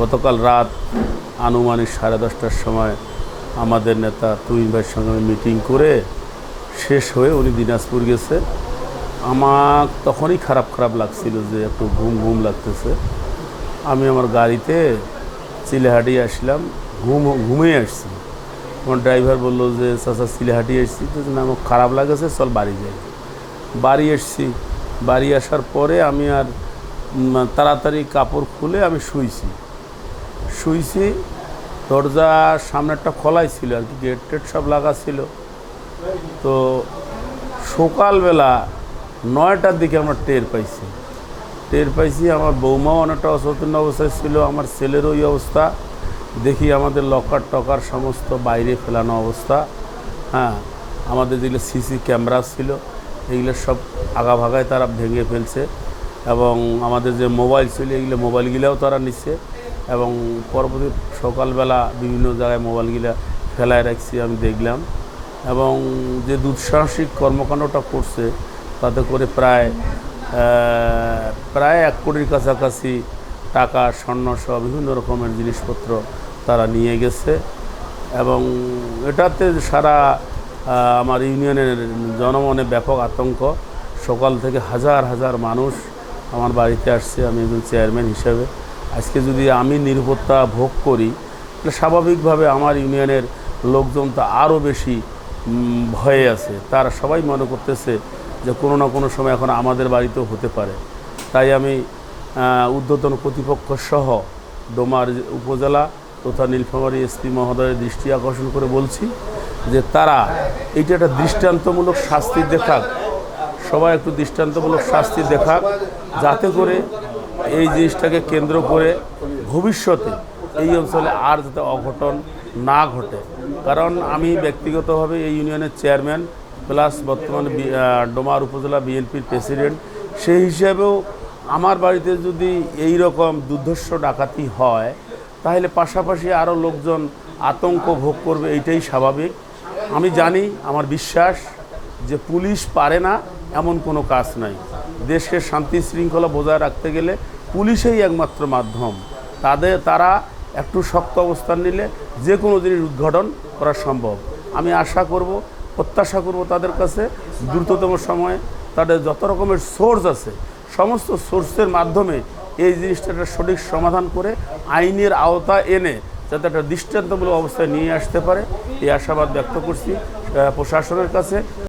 গতকাল রাত আনুমানিক সাড়ে দশটার সময় আমাদের নেতা তুহিন ভাইয়ের সঙ্গে মিটিং করে শেষ হয়ে উনি দিনাজপুর গেছে। আমার তখনই খারাপ খারাপ লাগছিল যে একটু ঘুম ঘুম লাগতেছে। আমি আমার গাড়িতে চিলেহাটি আসলাম, ঘুম ঘুমিয়ে আসছি। আমার ড্রাইভার বলল যে, চাচা, চিলেহাটি আসছি। তো না, আমার খারাপ লাগেছে, চল বাড়ি যাই। বাড়ি এসছি বাড়ি আসার পরে আমি আর তাড়াতাড়ি কাপড় খুলে আমি শুইছি। শুইছি, দরজা সামনেরটা খোলাই ছিল আর কি, গেট টেট সব লাগা ছিল। তো সকালবেলা নয়টার দিকে আমরা টের পাইছি। টের পাইছি আমার বৌমাও অনেকটা অসচেতন অবস্থায় ছিল, আমার ছেলের ওই অবস্থা। দেখি আমাদের লকার টকার সমস্ত বাইরে ফেলানো অবস্থা। হ্যাঁ আমাদের যেগুলো সিসি ক্যামেরা ছিল এগুলো সব আগা ভাগায় তারা ভেঙে ফেলছে। এবং আমাদের যে মোবাইল ছিল এগুলো মোবাইলগুলোও তারা নিচ্ছে। এবং পরবর্তী সকালবেলা বিভিন্ন জায়গায় মোবাইলগুলো ফেলায় রাখছি, আমি দেখলাম। এবং যে দুঃসাহসিক কর্মকাণ্ডটা করছে, তাতে করে প্রায় প্রায় এক কোটির কাছাকাছি টাকা, স্বর্ণ সহ বিভিন্ন রকমের জিনিসপত্র তারা নিয়ে গেছে। এবং এটাতে সারা আমার ইউনিয়নের জনমনে ব্যাপক আতঙ্ক। সকাল থেকে হাজার হাজার মানুষ আমার বাড়িতে আসছে, আমি একজন চেয়ারম্যান হিসেবে। আজকে যদি আমি নিরাপত্তা ভোগ করি, তাহলে স্বাভাবিকভাবে আমার ইউনিয়নের লোকজন তো আরও বেশি ভয়ে আছে। তারা সবাই মনে করতেছে যে কোনো না কোনো সময় এখন আমাদের বাড়িতেও হতে পারে। তাই আমি ঊর্ধ্বতন কর্তৃপক্ষ সহ ডোমার উপজেলা তথা নীলফামারী এসপি মহোদয়ের দৃষ্টি আকর্ষণ করে বলছি যে তারা এইটা একটা দৃষ্টান্তমূলক শাস্তি দেখাক। সবাই একটু দৃষ্টান্তমূলক শাস্তি দেখাক, যাতে করে এই জিনিসটাকে কেন্দ্র করে ভবিষ্যতে এই অঞ্চলে আর যাতে অঘটন না ঘটে। কারণ আমি ব্যক্তিগতভাবে এই ইউনিয়নের চেয়ারম্যান প্লাস বর্তমানে ডোমার উপজেলা বিএনপির প্রেসিডেন্ট, সেই হিসাবেও আমার বাড়িতে যদি এই রকম দুর্ধর্ষ ডাকাতি হয়, তাহলে পাশাপাশি আরও লোকজন আতঙ্ক ভোগ করবে, এইটাই স্বাভাবিক। আমি জানি, আমার বিশ্বাস যে পুলিশ পারে না, এমন কোনো কাজ নাই। দেশকে শান্তি শৃঙ্খলা বজায় রাখতে গেলে পুলিশেই একমাত্র মাধ্যম। তাদের তারা একটু শক্ত অবস্থান নিলে যে কোনো জিনিস উদ্ঘাটন করা সম্ভব। আমি আশা করব, প্রত্যাশা করব তাদের কাছে দ্রুততম সময়ে তাদের যত রকমের সোর্স আছে, সমস্ত সোর্সের মাধ্যমে এই জিনিসটা একটা সঠিক সমাধান করে আইনের আওতা এনে যাতে একটা দৃষ্টান্তমূলক অবস্থায় নিয়ে আসতে পারে। এই আশাবাদ ব্যক্ত করছি প্রশাসনের কাছে।